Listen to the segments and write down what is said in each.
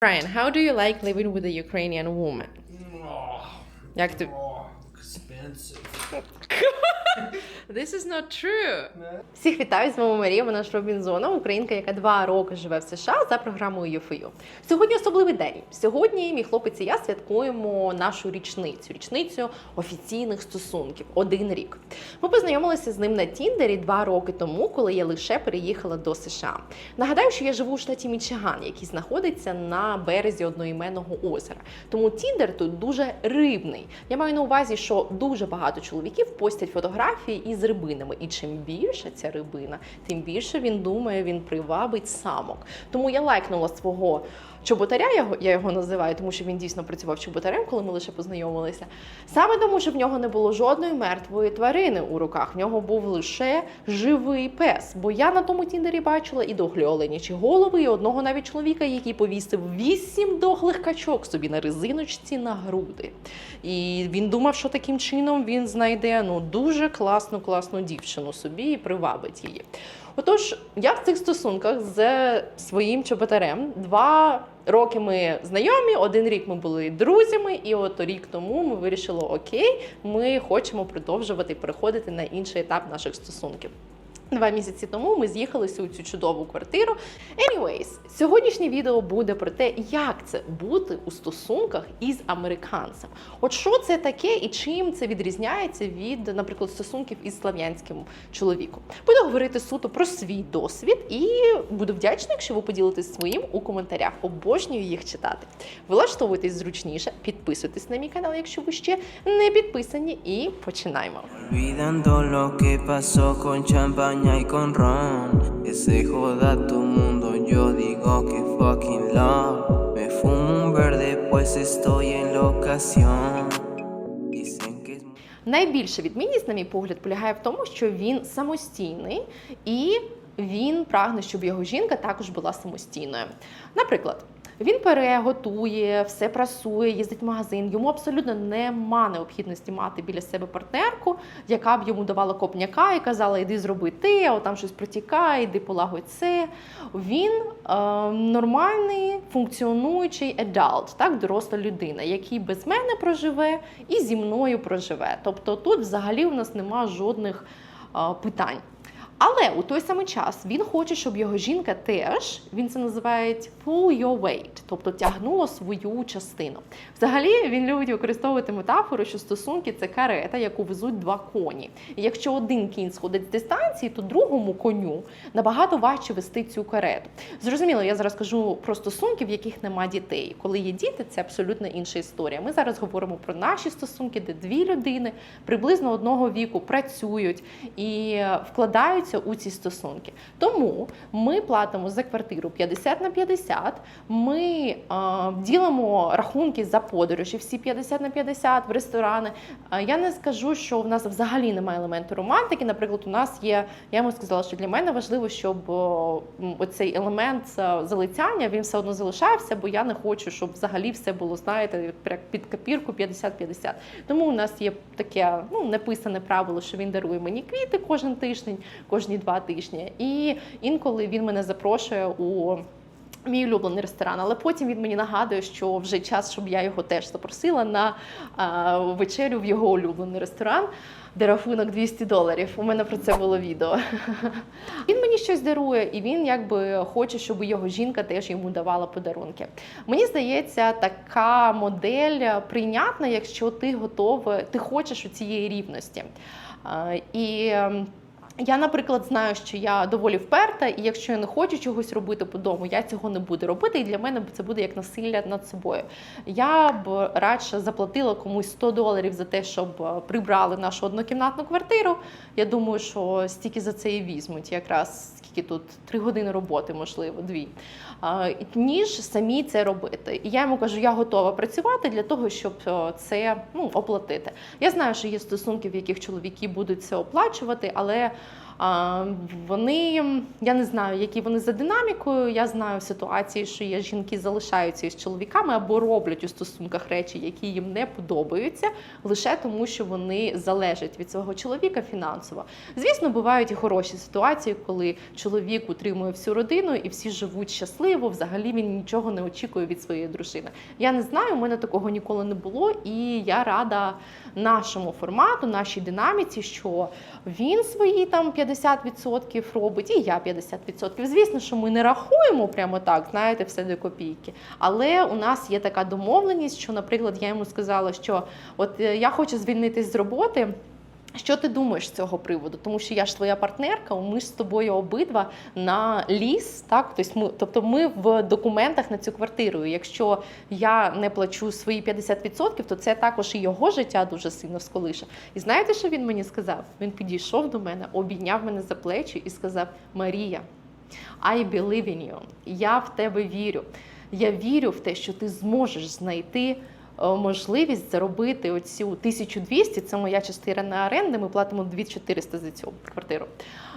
Brian, how do you like living with a Ukrainian woman? Oh, oh, expensive. This is not true. Всіх вітаю, з вами Марія, вона ж Робінзона, українка, яка два роки живе в США за програмою UFU. Сьогодні особливий день. Сьогодні мій хлопець і я святкуємо нашу річницю, річницю офіційних стосунків. Один рік. Ми познайомилися з ним на Тіндері два роки тому, коли я лише переїхала до США. Нагадаю, що я живу в штаті Мічиган, який знаходиться на березі одноіменного озера. Тому Тіндер тут дуже рибний. Я маю на увазі, що дуже багато чоловіків постять фотографії із рибинами. І чим більше ця рибина, тим більше він думає, він привабить самок. Тому я лайкнула свого чоботаря, я його, я його називаю, тому що він дійсно працював чоботарем, коли ми лише познайомилися. Саме тому, що в нього не було жодної мертвої тварини у руках. В нього був лише живий пес. Бо я на тому тіндері бачила і дохлі оленячі голови, і одного навіть чоловіка, який повісив вісім дохлих качок собі на резиночці на груди. І він думав, що таким чином він знайде ну дуже класну, класну дівчину собі і привабить її. Отож, я в цих стосунках з своїм чоботарем два роки ми знайомі, один рік ми були друзями, і от рік тому ми вирішили: окей, ми хочемо продовжувати переходити на інший етап наших стосунків. Два місяці тому ми з'їхалися у цю чудову квартиру. Anyways, сьогоднішнє відео буде про те, як це бути у стосунках із американцем. От що це таке і чим це відрізняється від, наприклад, стосунків із слав'янським чоловіком. Буду говорити суто про свій досвід і буду вдячна, якщо ви поділитесь своїм у коментарях. Обожнюю їх читати. Влаштовуйтесь зручніше, підписуйтесь на мій канал, якщо ви ще не підписані, і починаємо. Champaña y con ron. Que joda tu mundo, yo digo que fucking love. Me fumo un verde, pues estoy en muy Найбільша відмінність, на мій погляд, полягає в тому, що він самостійний і він прагне, щоб його жінка також була самостійною. Наприклад. Він пере, готує, все прасує, їздить в магазин. Йому абсолютно нема необхідності мати біля себе партнерку, яка б йому давала копняка і казала: іди зроби ти, а там щось протікає, іди полагодь це. Він е, нормальний функціонуючий adult, так, доросла людина, який без мене проживе і зі мною проживе. Тобто тут взагалі у нас нема жодних е, питань. Але у той самий час він хоче, щоб його жінка теж він це називає pull your weight, тобто тягнула свою частину. Взагалі він любить використовувати метафору, що стосунки це карета, яку везуть два коні. І якщо один кінь сходить з дистанції, то другому коню набагато важче вести цю карету. Зрозуміло, я зараз кажу про стосунки, в яких нема дітей. Коли є діти, це абсолютно інша історія. Ми зараз говоримо про наші стосунки, де дві людини приблизно одного віку працюють і вкладаються у ці стосунки. Тому ми платимо за квартиру 50 на 50, Ми е, ділимо рахунки за подорожі, всі 50 на 50 в ресторани. Я не скажу, що в нас взагалі немає елементу романтики. Наприклад, у нас є. Я йому сказала, що для мене важливо, щоб оцей елемент е, залицяння він все одно залишався, бо я не хочу, щоб взагалі все було, знаєте, під копірку 50-50. Тому у нас є таке ну неписане правило, що він дарує мені квіти кожен тиждень, кожні два тижні. І інколи він мене запрошує у. Мій улюблений ресторан, але потім він мені нагадує, що вже час, щоб я його теж запросила на а, вечерю в його улюблений ресторан, де рахунок 200 доларів. У мене про це було відео. Він мені щось дарує, і він якби хоче, щоб його жінка теж йому давала подарунки. Мені здається, така модель прийнятна, якщо ти готовий, ти хочеш у цієї рівності. А, І ем, я, наприклад, знаю, що я доволі вперта, і якщо я не хочу чогось робити по дому, я цього не буду робити. І для мене це буде як насилля над собою. Я б радше заплатила комусь 100 доларів за те, щоб е, прибрали нашу однокімнатну квартиру. Я думаю, що стільки за це і візьмуть, якраз скільки тут три години роботи, можливо, дві. Ніж самі це робити. І я йому кажу, я готова працювати для того, щоб е, це ну, оплатити. Я знаю, що є стосунки, в яких чоловіки будуть це оплачувати, але Вони, я не знаю, які вони за динамікою. Я знаю ситуації, що є жінки залишаються із чоловіками або роблять у стосунках речі, які їм не подобаються, лише тому, що вони залежать від свого чоловіка фінансово. Звісно, бувають і хороші ситуації, коли чоловік утримує всю родину і всі живуть щасливо. Взагалі він нічого не очікує від своєї дружини. Я не знаю, у мене такого ніколи не було, і я рада нашому формату, нашій динаміці, що він свої там 50% робить, і я 50%. Звісно, що ми не рахуємо прямо так, знаєте, все до копійки. Але у нас є така домовленість, що, наприклад, я йому сказала, що от е, я хочу звільнитись з роботи. Що ти думаєш з цього приводу? Тому що я ж твоя партнерка, ми ж з тобою обидва на ліс. Так, тобто ми, тобто ми в документах на цю квартиру. Якщо я не плачу свої 50%, то це також і його життя дуже сильно сколише. І знаєте, що він мені сказав? Він підійшов до мене, обійняв мене за плечі і сказав: Марія, I believe in you. Я в тебе вірю. Я вірю в те, що ти зможеш знайти можливість заробити оцю 1200, це моя частина оренди, ми платимо 2400 за цю квартиру.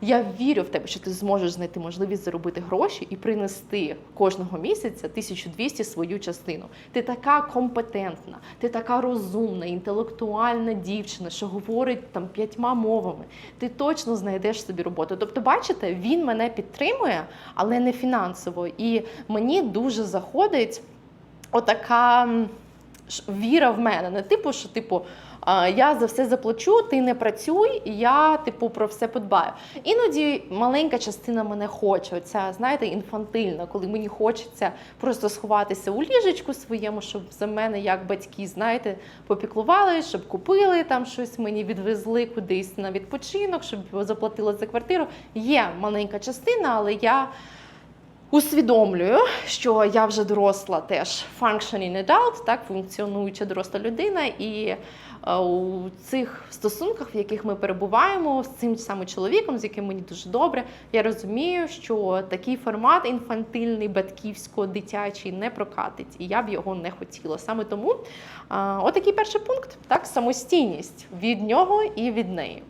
Я вірю в тебе, що ти зможеш знайти можливість заробити гроші і принести кожного місяця 1200 свою частину. Ти така компетентна, ти така розумна, інтелектуальна дівчина, що говорить там п'ятьма мовами. Ти точно знайдеш собі роботу. Тобто, бачите, він мене підтримує, але не фінансово. І мені дуже заходить отака віра в мене. Не типу, що типу. Я за все заплачу, ти не працюй, я типу про все подбаю. Іноді маленька частина мене хоче, оця, знаєте, інфантильна, коли мені хочеться просто сховатися у ліжечку своєму, щоб за мене, як батьки, знаєте, попіклували, щоб купили там щось, мені відвезли кудись на відпочинок, щоб заплатили за квартиру. Є маленька частина, але я усвідомлюю, що я вже доросла теж functioning adult, так, функціонуюча доросла людина, і е, у цих стосунках, в яких ми перебуваємо з цим самим чоловіком, з яким мені дуже добре, я розумію, що такий формат інфантильний, батьківсько-дитячий не прокатить, і я б його не хотіла. Саме тому е, отакий перший пункт, так, самостійність від нього і від неї.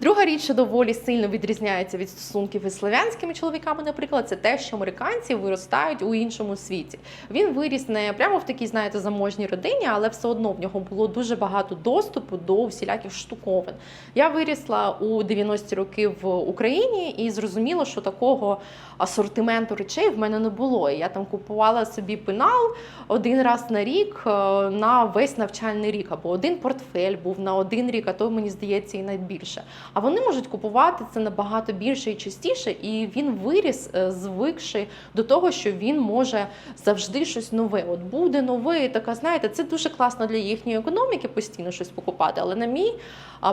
Друга річ, що доволі сильно відрізняється від стосунків із слов'янськими чоловіками, наприклад, це те, що американці виростають у іншому світі. Він виріс не прямо в такій, знаєте, заможній родині, але все одно в нього було дуже багато доступу до всіляких штуковин. Я вирісла у 90-ті роки в Україні і зрозуміла, що такого асортименту речей в мене не було. Я там купувала собі пенал один раз на рік е, на весь навчальний рік, або один портфель був на один рік, а то мені здається і найбільше. А вони можуть купувати це набагато більше і частіше, і він виріс, е, звикши до того, що він може завжди щось нове. От буде нове, і така знаєте, це дуже класно для їхньої економіки постійно щось покупати. Але на мій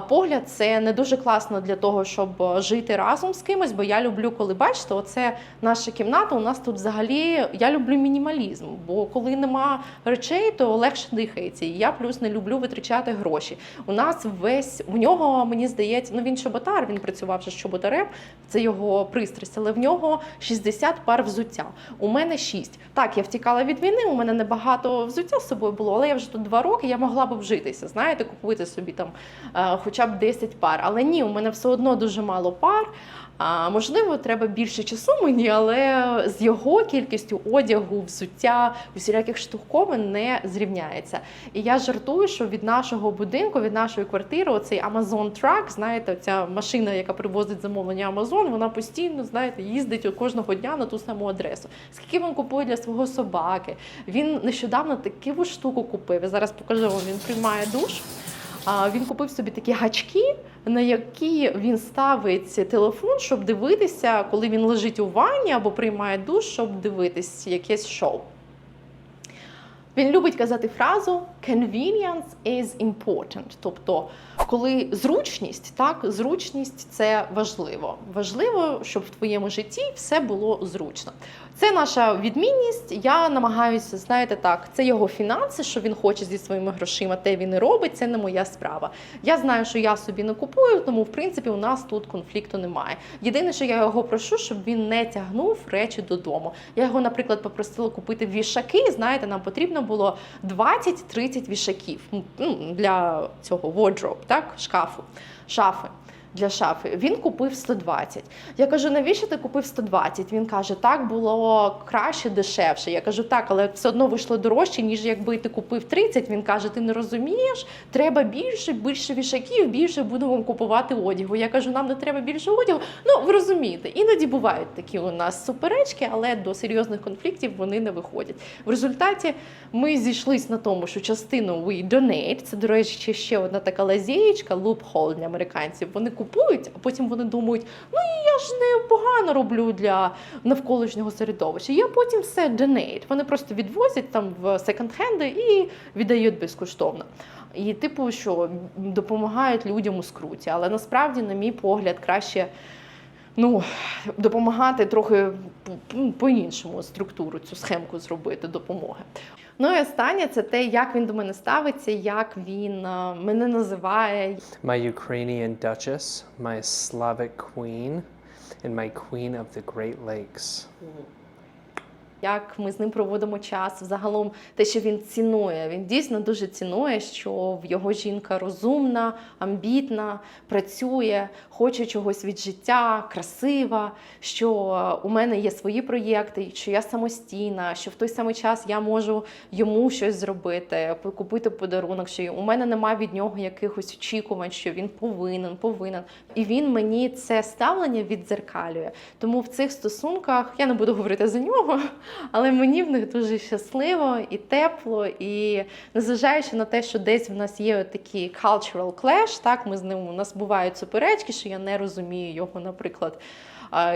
погляд, це не дуже класно для того, щоб е, жити разом з кимось. Бо я люблю, коли бачите, оце наша кімната. У нас тут взагалі я люблю мінімалізм. Бо коли нема речей, то легше дихається. І я плюс не люблю витрачати гроші. У нас весь у нього мені здається, ну він чоботар, він працював вже з чоботарем, це його пристрасть, але в нього 60 пар взуття. У мене 6. Так, я втікала від війни, у мене небагато взуття з собою було, але я вже тут два роки, я могла б вжитися, знаєте, купити собі там е, хоча б 10 пар. Але ні, у мене все одно дуже мало пар. А, можливо, треба більше часу мені, але з його кількістю одягу, взуття, усіляких штуковин не зрівняється. І я жартую, що від нашого будинку, від нашої квартири, оцей Amazon Truck, знаєте, ця машина, яка привозить замовлення Amazon, вона постійно, знаєте, їздить кожного дня на ту саму адресу. Скільки він купує для свого собаки? Він нещодавно таку штуку купив. Я зараз покажу вам. Він приймає душ. Він купив собі такі гачки, на які він ставить телефон, щоб дивитися, коли він лежить у ванні або приймає душ, щоб дивитись якесь шоу. Він любить казати фразу convenience is important. Тобто, коли зручність, так, зручність це важливо. Важливо, щоб в твоєму житті все було зручно. Це наша відмінність. Я намагаюся, знаєте, так, це його фінанси, що він хоче зі своїми грошима, те він і робить, це не моя справа. Я знаю, що я собі не купую, тому в принципі у нас тут конфлікту немає. Єдине, що я його прошу, щоб він не тягнув речі додому. Я його, наприклад, попросила купити вішаки. Знаєте, нам потрібно було 20-30 вішаків ну, для цього wardrobe, так, шкафу, шафи. Для шафи. Він купив 120. Я кажу, навіщо ти купив 120? Він каже, так було краще, дешевше. Я кажу, так, але все одно вийшло дорожче, ніж якби ти купив 30. Він каже, ти не розумієш, треба більше, більше вішаків, більше будемо купувати одягу. Я кажу, нам не треба більше одягу. Ну, ви розумієте, іноді бувають такі у нас суперечки, але до серйозних конфліктів вони не виходять. В результаті ми зійшлись на тому, що частину we donate, це, до речі, ще одна така лазєєчка, loophole для американців. Вони купують, а потім вони думають, ну я ж не погано роблю для навколишнього середовища. Я потім все donate. Вони просто відвозять там в секонд-хенди і віддають безкоштовно. І, типу, що допомагають людям у скруті. Але насправді, на мій погляд, краще ну, допомагати трохи ну, по-іншому структуру, цю схемку зробити допомоги. Ну і останнє це те, як він до мене ставиться, як він е, мене називає. my Ukrainian Duchess, my Slavic Queen, and my Queen of the Great Lakes. Як ми з ним проводимо час. Взагалом те, що він цінує. Він дійсно дуже цінує, що в його жінка розумна, амбітна, працює, хоче чогось від життя, красива. Що у мене є свої проєкти, що я самостійна, що в той самий час я можу йому щось зробити, купити подарунок, що у мене немає від нього якихось очікувань, що він повинен, повинен. І він мені це ставлення віддзеркалює. Тому в цих стосунках я не буду говорити за нього, але мені в них дуже щасливо і тепло. І незважаючи на те, що десь в нас є такий cultural clash, так ми з ним у нас бувають суперечки, що я не розумію його, наприклад.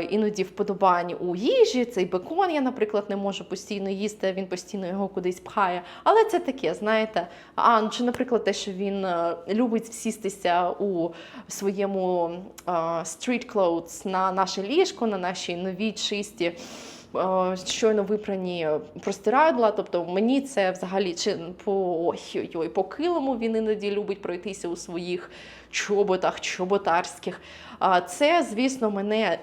Іноді вподобань у їжі, цей бекон я, наприклад, не можу постійно їсти, він постійно його кудись пхає. Але це таке, знаєте. А ну, чи, наприклад, те, що він е, любить всістися у своєму е, street clothes на наше ліжко, на наші нові чисті. Е, Щойно випрані простирадла, тобто мені це взагалі чи по ой-ой, по килому він іноді любить пройтися у своїх чоботах, чоботарських. Це, звісно, мене.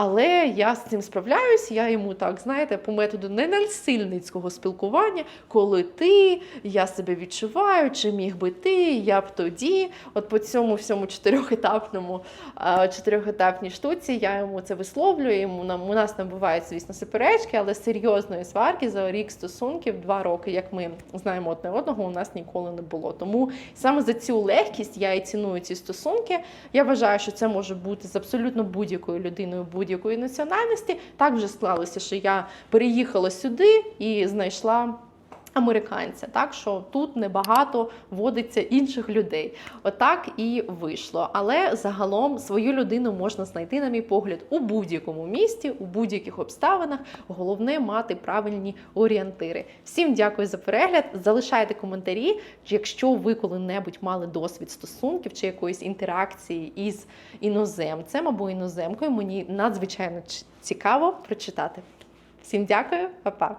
Але я з цим справляюсь, я йому так, знаєте, по методу ненасильницького спілкування, коли ти, я себе відчуваю, чи міг би ти, я б тоді. От по цьому всьому чотирьохетапному, чотирьохетапній штуці я йому це висловлюю. Йому нам у нас не бувають, звісно, суперечки, але серйозної сварки за рік стосунків, два роки, як ми знаємо одне одного, у нас ніколи не було. Тому саме за цю легкість я і ціную ці стосунки. Я вважаю, що це може бути з абсолютно будь-якою людиною будь-якої національності. Так вже склалося, що я переїхала сюди і знайшла. Американця, так що тут небагато водиться інших людей. Отак і вийшло. Але загалом свою людину можна знайти, на мій погляд, у будь-якому місті, у будь-яких обставинах. Головне мати правильні орієнтири. Всім дякую за перегляд. Залишайте коментарі, якщо ви коли-небудь мали досвід стосунків чи якоїсь інтеракції із іноземцем або іноземкою. Мені надзвичайно цікаво прочитати. Всім дякую, па-па!